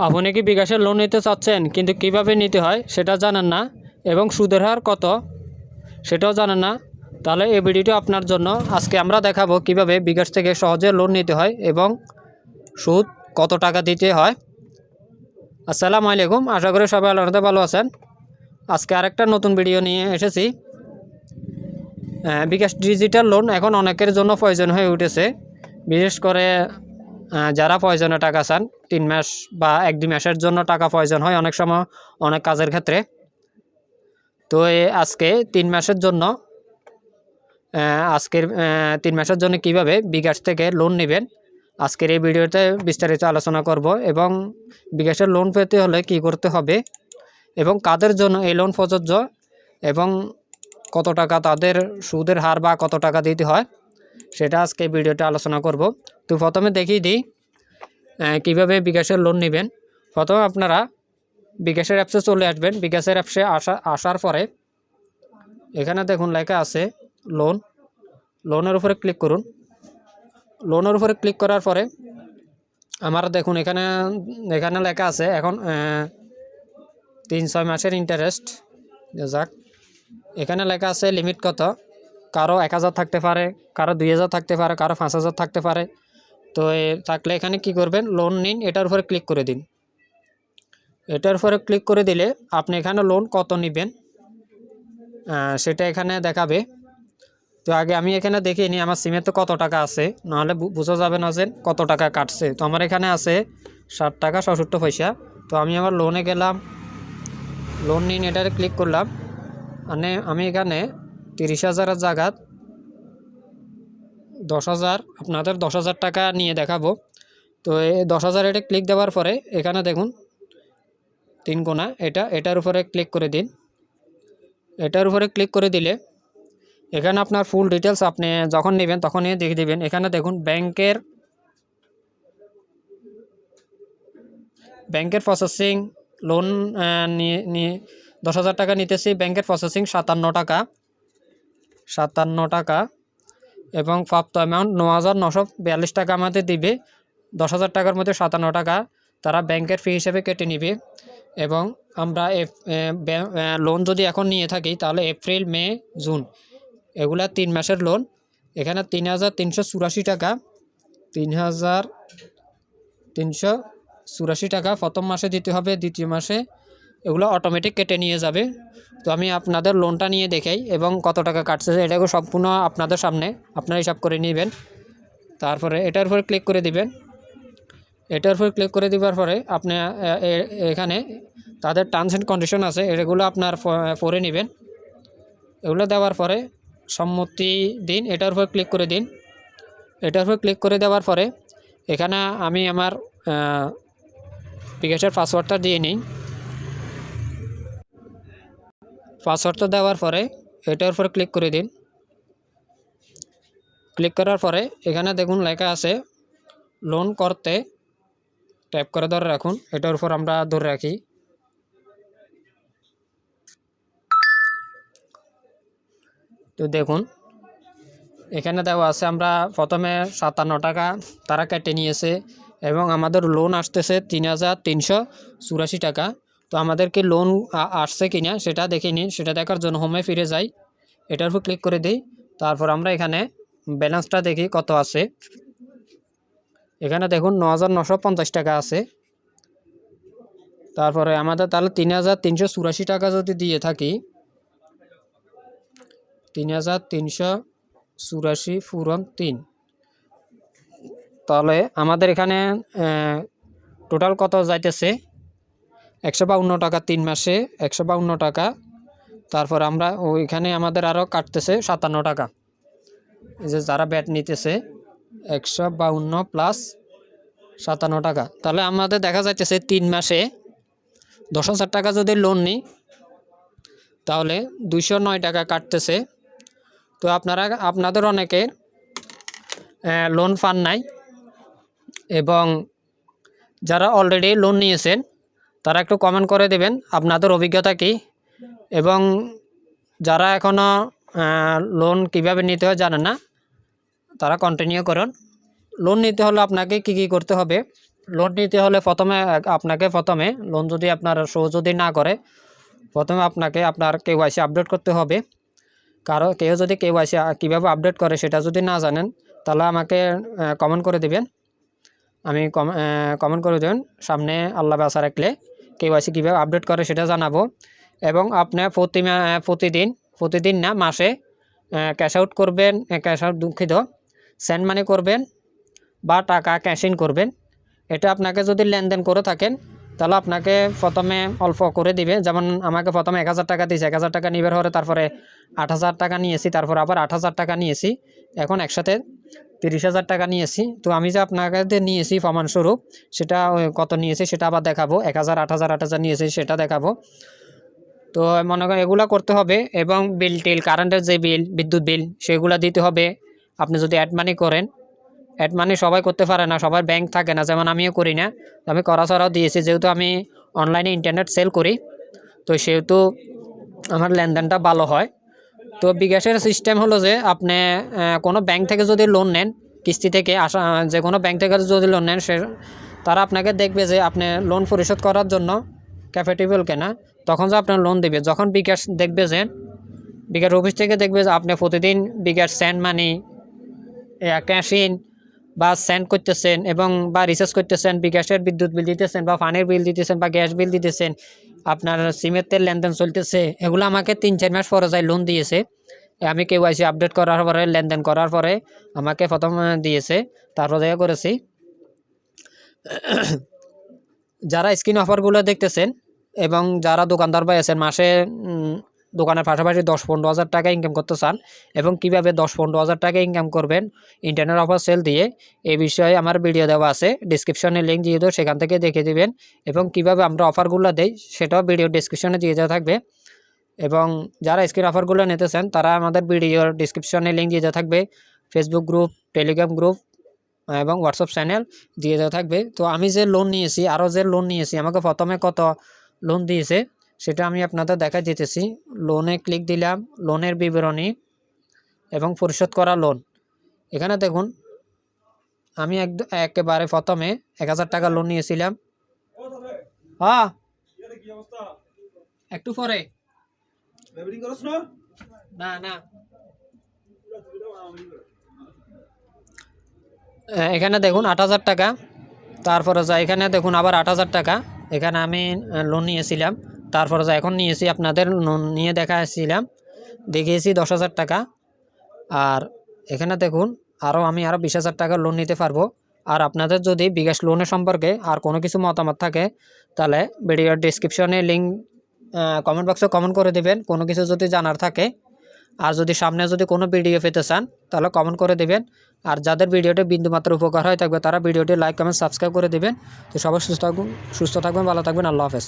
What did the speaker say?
আপনি কি বিকাশের লোন নিতে চাচ্ছেন? কিন্তু কীভাবে নিতে হয় সেটা জানেন না এবং সুদের হার কত সেটাও জানেন না। তাহলে এই ভিডিওটি আপনার জন্য। আজকে আমরা দেখাবো কীভাবে বিকাশ থেকে সহজে লোন নিতে হয় এবং সুদ কত টাকা দিতে হয়। আসসালামু আলাইকুম। আশা করি সবাই আল্লাহতে ভালো আছেন। আজকে আরেকটা নতুন ভিডিও নিয়ে এসেছি। বিকাশ ডিজিটাল লোন এখন অনেকের জন্য প্রয়োজন হয়ে উঠেছে। বিশেষ করে যারা প্রয়োজনে টাকা চান, তিন মাস বা এক দুই মাসের জন্য টাকা প্রয়োজন হয় অনেক সময় অনেক কাজের ক্ষেত্রে। তো আজকে তিন মাসের জন্য আজকের তিন মাসের জন্য কীভাবে বিকাশ থেকে লোন নেবেন, আজকের এই ভিডিওতে বিস্তারিত আলোচনা করব এবং বিকাশের লোন পেতে হলে কি করতে হবে এবং কাদের জন্য এই লোন প্রযোজ্য এবং কত টাকা তাদের সুদের হার বা কত টাকা দিতে হয়। সেটা আজকে ভিডিওতে আলোচনা করব। তো প্রথমে দেখিয়ে দিই কীভাবে বিকাশের লোন নেবেন। প্রথমে আপনারা বিকাশের অ্যাপসে চলে আসবেন। বিকাশের অ্যাপসে আসা আসার পরে এখানে দেখুন লেখা আছে লোন লোনের উপরে ক্লিক করুন। লোনের উপরে ক্লিক করার পরে আমার দেখুন এখানে এখানে লেখা আছে এখন তিন, ছয় মাসের ইন্টারেস্ট যাক, এখানে লেখা আছে লিমিট কত? কারও এক হাজার থাকতে পারে, কারও দুই হাজার থাকতে পারে, কারও পাঁচ হাজার থাকতে পারে। তো থাকলে এখানে কি করবেন? লোন নিন, এটার উপরে ক্লিক করে দিন। এটার উপরে ক্লিক করে দিলে আপনি এখানে লোন কত নেবেন? সেটা এখানে দেখাবে। তো আগে আমি এখানে দেখিয়ে নিই, আমার সিমে তো কত টাকা আছে, নাহলে বোঝা যাবে না যে কত টাকা কাটছে। তো আমার এখানে আছে ষাট টাকা সত্তর পয়সা। তো আমি আমার লোনে গেলাম। লোন নিন এটারে ক্লিক করলাম। মানে আমি এখানে তিরিশ হাজারের জায়গাত দশ হাজার, আপনাদের দশ হাজার টাকা নিয়ে দেখাবো। তো এই দশ হাজার এটা ক্লিক দেওয়ার পরে এখানে দেখুন, তিন কোনা, এটা, এটার উপরে ক্লিক করে দিন। এটার উপরে ক্লিক করে দিলে এখানে আপনার ফুল ডিটেলস আপনি যখন নেবেন তখনই দেখে দিবেন। এখানে দেখুন, ব্যাংকের ব্যাংকের প্রসেসিং লোন নিয়ে নিয়ে দশ হাজার টাকা নিতেছি। ব্যাংকের প্রসেসিং সাতান্ন টাকা। সাতান্ন টাকা এবং প্রাপ্ত অ্যামাউন্ট ন হাজার নশো বিয়াল্লিশ টাকা আমাদের দিবে। দশ হাজার টাকার মধ্যে সাতান্ন টাকা তারা ব্যাংকের ফি হিসেবে কেটে নিবে এবং আমরা লোন যদি এখন নিয়ে থাকি তাহলে এপ্রিল, মে, জুন এগুলা তিন মাসের লোন এখানে তিন হাজার তিনশো চুরাশি টাকা, তিন হাজার তিনশো চুরাশি টাকা প্রথম মাসে দিতে হবে, দ্বিতীয় মাসে এগুলো অটোমেটিক কেটে নিয়ে যাবে। তো আমি আপনাদের লোনটা নিয়ে দেখাই এবং কত টাকা কাটছে এটাকে সম্পূর্ণ আপনাদের সামনে আপনারা হিসাব করে নেবেন। তারপরে এটার উপরে ক্লিক করে দিবেন। এটার উপরে ক্লিক করে দেওয়ার পরে আপনি এখানে তাদের টার্মস অ্যান্ড কন্ডিশন আছে এগুলো আপনার প- পড়ে নেবেন। এগুলো দেওয়ার পরে সম্মতি দিন এটার উপর ক্লিক করে দিন। এটার উপর ক্লিক করে দেওয়ার পরে এখানে আমি আমার আহ, বিকাশের পাসওয়ার্ডটা দিয়ে নিই। পাসওয়ার্ডটা দেওয়ার পরে এটার উপর ক্লিক করে দিন। ক্লিক করার পরে এখানে দেখুন লেখা আছে লোন করতে ট্যাপ করে ধরে রাখুন। এটার উপর আমরা ধরে রাখি। তো দেখুন, এখানে দেওয়া আছে, আমরা প্রথমে সাতান্ন টাকা তারা কেটে নিয়েছে এবং আমাদের লোন আসতেছে তিন হাজার তিনশো চুরাশি টাকা। তো আমাদেরকে লোন আসছে কিনা সেটা দেখে নিন, সেটা দেখার জন্য হোমে ফিরে যাই। এটার উপর ক্লিক করে দিই, তারপর আমরা এখানে ব্যালেন্সটা দেখি কত আছে। এখানে দেখুন ন হাজার টাকা আছে। তারপরে আমাদের তাহলে তিন হাজার তিনশো চুরাশি টাকা যদি দিয়ে থাকি, তিন হাজার তিনশো চুরাশি পূরণ তিন। তাহলে আমাদের এখানে টোটাল কত যাইতেছে? একশো বাউন্ন টাকা তিন মাসে, একশো বাউন্ন টাকা। তারপর আমরা ওইখানে আমাদের আরও কাটতেছে সাতান্ন টাকা। এই যে যারা ব্যাট নিতেছে, একশো বাউন্ন প্লাস সাতান্ন টাকা। তাহলে আমাদের দেখা যাইতেছে তিন মাসে দশ হাজার টাকা যদি লোন নিই, তাহলে দুইশো নয় টাকা কাটতেছে। তো আপনারা, আপনাদের অনেকে লোন পান নাই এবং যারা অলরেডি লোন নিয়েছেন তারা একটু কমেন্ট করে দেবেন, আপনাদের অভিজ্ঞতা কী? এবং যারা এখনও লোন কীভাবে নিতে হয় জানেন না, তারা কন্টিনিউ করুন। লোন নিতে হলে আপনাকে কি কি করতে হবে? লোন নিতে হলে প্রথমে, আপনাকে প্রথমে লোন যদি আপনার শো যদি না করে, প্রথমে আপনাকে আপনার কেওয়াইসি আপডেট করতে হবে। কারও, কেউ যদি কেওয়াইসি কীভাবে আপডেট করে সেটা যদি না জানেন, তাহলে আমাকে কমেন্ট করে দিবেন। আমি কমেন্ট করে দেবেন, সামনে আল্লাহ বাসা রাখলে। কেওয়াইসি কীভাবে আপডেট করে সেটা জানাব। এবং আপনার প্রতি প্রতিদিন প্রতিদিন না, মাসে ক্যাশ আউট করবেন ক্যাশ আউট দুঃখিত। সেন্ড মানি করবেন বা টাকা ক্যাশ ইন করবেন। এটা আপনাকে যদি লেনদেন করে থাকেন, তাহলে আপনাকে প্রথমে অল্প করে দিবে। যেমন আমাকে প্রথমে এক হাজার টাকা দিয়েছে, এক হাজার টাকা নিবার হলে তারপরে আট হাজার টাকা নিয়েছি, তারপর আবার আট হাজার টাকা নিয়েছি। এখন একসাথে তিরিশ হাজার টাকা নিয়েছি। তো আমি যে আপনাকে নিয়েছি প্রমাণস্বরূপ সেটা কত নিয়েছি সেটা আবার দেখাবো। এক হাজার, আট হাজার আট হাজার নিয়েছি সেটা দেখাবো। তো মনে করেন এগুলো করতে হবে এবং বিল টিল, কারেন্টের যে বিল, বিদ্যুৎ বিল, সেগুলো দিতে হবে। আপনি যদি অ্যাড মানি করেন অ্যাড মানি সবাই করতে পারে না, সবার ব্যাংক থাকে না, যেমন আমিও করি না। আমি করা ছাড়াও দিয়েছি, যেহেতু আমি অনলাইনে ইন্টারনেট সেল করি, তো সেহেতু আমার লেনদেনটা ভালো হয়। তো বিকাশের সিস্টেম হলো যে আপনি কোনো ব্যাংক থেকে যদি লোন নেন, কিস্তি থেকে আসা, যে কোনো ব্যাংক থেকে যদি লোন নেন, সে, তারা আপনাকে দেখবে যে আপনি লোন পরিশোধ করার জন্য ক্যাপেটেবল কেনা। তখন যে আপনার লোন দেবে। যখন বিকাশ দেখবে যে, বিকাশ অফিস থেকে দেখবে যে আপনি প্রতিদিন bKash send money cash in বা সেন্ড করতেছেন এবং বা রিচার্জ করতেছেন গ্যাসের বিদ্যুৎ বিল দিতেছেন, বা পানির বিল দিতেছেন, বা গ্যাস বিল দিতেছেন, আপনার সিমের তেল লেনদেন চলতেছে, এগুলো আমাকে তিন, চার মাস পরে যায় লোন দিয়েছে। আমি কেওয়াইসি আপডেট করার পরে, লেনদেন করার পরে আমাকে প্রথম দিয়েছে, তারপর দেখা করেছি। যারা স্ক্রিন অফারগুলো দেখতেছেন এবং যারা দোকানদার ভাই আছেন, মাসে দোকানের পাশাপাশি দশ পনেরো হাজার টাকা ইনকাম করতে চান এবং কীভাবে দশ পনেরো হাজার টাকা ইনকাম করবেন ইন্টারনেট অফার সেল দিয়ে এই বিষয়ে আমার ভিডিও দেওয়া আছে। ডিসক্রিপশনে লিঙ্ক দিয়ে দেবো, সেখান থেকে দেখে দিবেন এবং কীভাবে আমরা অফারগুলো দেই, সেটাও ভিডিও ডিসক্রিপশনে দিয়ে দেওয়া থাকবে। এবং যারা স্ক্রিন অফারগুলো নিতে চান, তারা আমাদের ভিডিওর ডিসক্রিপশনে লিঙ্ক দিয়ে দেওয়া থাকবে ফেসবুক গ্রুপ টেলিগ্রাম গ্রুপ এবং হোয়াটসঅ্যাপ চ্যানেল দিয়ে দেওয়া থাকবে। তো আমি যে লোন নিয়েছি, আরও যে লোন নিয়েছি, আমাকে প্রথমে কত লোন দিয়েছে সেটা আমি আপনাদের দেখা দিতেছি। লোনে ক্লিক দিলাম লোনের বিবরণী এবং পরিশোধ করা লোন এখানে দেখুন আমি একদম একেবারে প্রথমে এক হাজার টাকা লোন নিয়েছিলাম। হ্যাঁ একটু পরে। না? না এখানে দেখুন আট হাজার টাকা। তারপরে যা এখানে দেখুন আবার আট হাজার টাকা। এখানে আমি লোন নিয়েছিলাম। তারপরে এখন নিয়েছি, আপনাদের নিয়ে দেখাছিলাম দেখিয়েছি দশ হাজার টাকা। আর এখানে দেখুন আরও আমি আরও বিশ হাজার টাকা লোন নিতে পারব। আর আপনাদের যদি বিকাশ লোনের সম্পর্কে আর কোনো কিছু মতামত থাকে, তাহলে ভিডিওর ডিসক্রিপশনে লিঙ্ক কমেন্ট বক্সে কমেন্ট করে দেবেন। কোনো কিছু যদি জানার থাকে, আর যদি সামনে যদি কোনো ভিডিও পেতে চান, তাহলে কমেন্ট করে দেবেন। আর যাদের ভিডিওটি বিন্দুমাত্র উপকার হয় থাকবে, তারা ভিডিওটি লাইক কমেন্ট সাবস্ক্রাইব করে দেবেন। তো সবাই সুস্থ থাকুন, সুস্থ থাকবেন, ভালো থাকবেন। আল্লাহ হাফেজ।